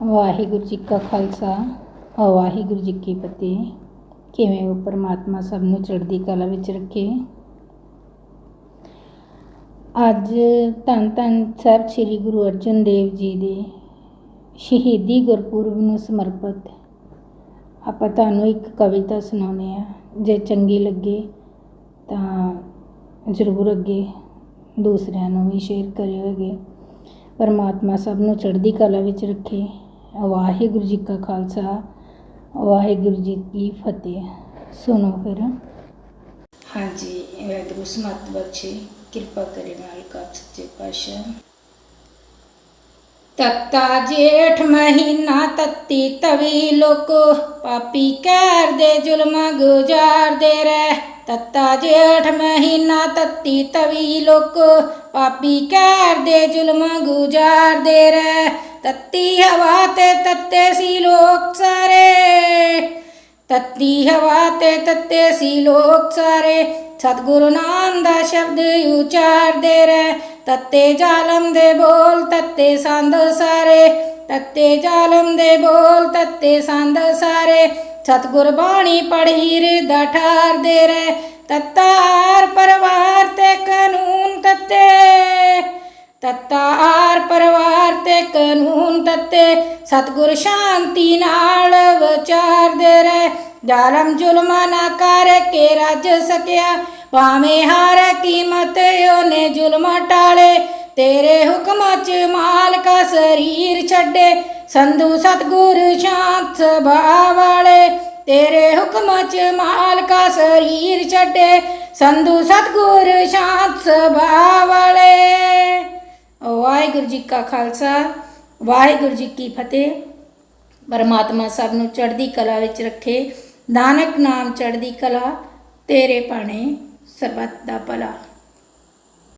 ਵਾਹਿਗੁਰੂ ਜੀ ਕਾ ਖਾਲਸਾ, ਵਾਹਿਗੁਰੂ ਜੀ ਕੀ ਫਤਿਹ। ਕਿਵੇਂ ਉਹ ਪਰਮਾਤਮਾ ਸਭ ਨੂੰ ਚੜ੍ਹਦੀ ਕਲਾ ਵਿੱਚ ਰੱਖੇ? ਅੱਜ ਧੰਨ ਧੰਨ ਸਾਹਿਬ ਸ੍ਰੀ ਗੁਰੂ ਅਰਜਨ ਦੇਵ ਜੀ ਦੇ ਸ਼ਹੀਦੀ ਗੁਰਪੁਰਬ ਨੂੰ ਸਮਰਪਿਤ ਆਪਾਂ ਤੁਹਾਨੂੰ ਇੱਕ ਕਵਿਤਾ ਸੁਣਾਉਂਦੇ ਆ ਜੇ ਚੰਗੀ ਲੱਗੇ ਤਾਂ ਜ਼ਰੂਰ ਅੱਗੇ ਦੂਸਰਿਆਂ ਨੂੰ ਵੀ ਸ਼ੇਅਰ ਕਰਿਓਗੇ ਪਰਮਾਤਮਾ ਸਭ ਨੂੰ ਚੜ੍ਹਦੀ ਕਲਾ ਵਿੱਚ ਰੱਖੇ। ਵਾਹਿਗੁਰੂ ਜੀ ਕਾ ਖਾਲਸਾ, ਵਾਹਿਗੁਰੂ ਜੀ ਕੀ ਫਤਿਹ। ਸੁਣੋ ਫਿਰ। ਹਾਂਜੀ ਵਾਹਿਗੁਰੂ ਸਮਤ ਬਖਸ਼ੇ, ਕਿਰਪਾ ਕਰੇ ਮਾਲਕ ਆਪ ਸੱਚੇ ਪਾਤਸ਼ਾਹ। ਤੱਤਾ ਜੇਠ ਮਹੀਨਾ ਤੱਤੀ ਤਵੀ ਲੋਕੋ, ਪਾਪੀ ਕਹਿਰ ਦੇ ਜ਼ੁਲਮ ਗੁਜ਼ਾਰਦੇ ਰਹਿ। ਤੱਤਾ ਜੇਠ ਮਹੀਨਾ ਤੱਤੀ ਤਵੀ ਲੋਕੋ, ਪਾਪੀ ਕਹਿਰ ਦੇ ਜ਼ੁਲਮ ਗੁਜ਼ਾਰਦੇ ਰਹਿ। ਤੱਤੀ ਹਵਾ ਤੇ ਤੱਤੇ ਸੀ ਲੋਕ ਸਾਰੇ। ਤੱਤੀ ਹਵਾ ਤੇ ਤੱਤੇ ਸੀ ਲੋਕ ਸਾਰੇ। ਸਤਿਗੁਰੂ ਨਾਮ ਦਾ ਸ਼ਬਦ ਉਚਾਰਦੇ ਰਹਿ। ਤੱਤੇ ਜ਼ਾਲਮ ਦੇ ਬੋਲ ਤੱਤੇ ਸੰਦ ਸਾਰੇ। ਤੱਤੇ ਜ਼ਾਲਮ ਦੇ ਬੋਲ ਤੱਤੇ ਸੰਦ ਸਾਰੇ। ਸਤਿਗੁਰ ਬਾਣੀ ਪੜ੍ਹੀ ਹਿਰਦਾ ਠਾਰਦੇ ਰਹਿ। ਤਤਾਰ ਪਰਵਾਰ ਤੇ ਕਾਨੂੰਨ ਤੱਤੇ। ਤਤਾਰ ਪਰਵਾਰ ਤੇ ਕਾਨੂੰਨ ਤੱਤੇ। ਸਤਿਗੁਰ ਸ਼ਾਂਤੀ ਨਾਲ ਵਿਚਾਰਦੇ ਰਹਿ। ਜ਼ਾਲਮ ਜ਼ੁਲਮਾਂ ਨਾ ਕਰ ਕੇ ਰੱਜ ਸਕਿਆ। ਭਾਵੇਂ ਹਾਰ ਕੀਮਤ, ਉਹਨੇ ਜ਼ੁਲਮ ਟਾਲੇ। ਤੇਰੇ ਹੁਕਮ ਚ ਮਾਲਕਾ ਸਰੀਰ ਛੱਡੇ। ਸੰਧੂ ਸਤਗੁਰ ਸ਼ਾਂਤ ਸੁਭਾਅ ਵਾਲੇ। ਤੇਰੇ ਹੁਕਮ ਚ ਮਾਲਕਾ ਸਰੀਰ ਛੱਡੇ। ਸੰਧੂ ਸਤਗੁਰ ਸ਼ਾਂਤ ਸੁਭਾਅ ਵਾਲੇ। ਵਾਹਿਗੁਰੂ ਜੀ ਕਾ ਖਾਲਸਾ, ਵਾਹਿਗੁਰੂ ਜੀ ਕੀ ਫਤਿਹ। ਪਰਮਾਤਮਾ ਸਭ ਨੂੰ ਚੜ੍ਹਦੀ ਕਲਾ ਵਿੱਚ ਰੱਖੇ। ਨਾਨਕ ਨਾਮ ਚੜ੍ਹਦੀ ਕਲਾ, ਤੇਰੇ ਭਾਣੇ ਸਰਬੱਤ ਦਾ ਭਲਾ।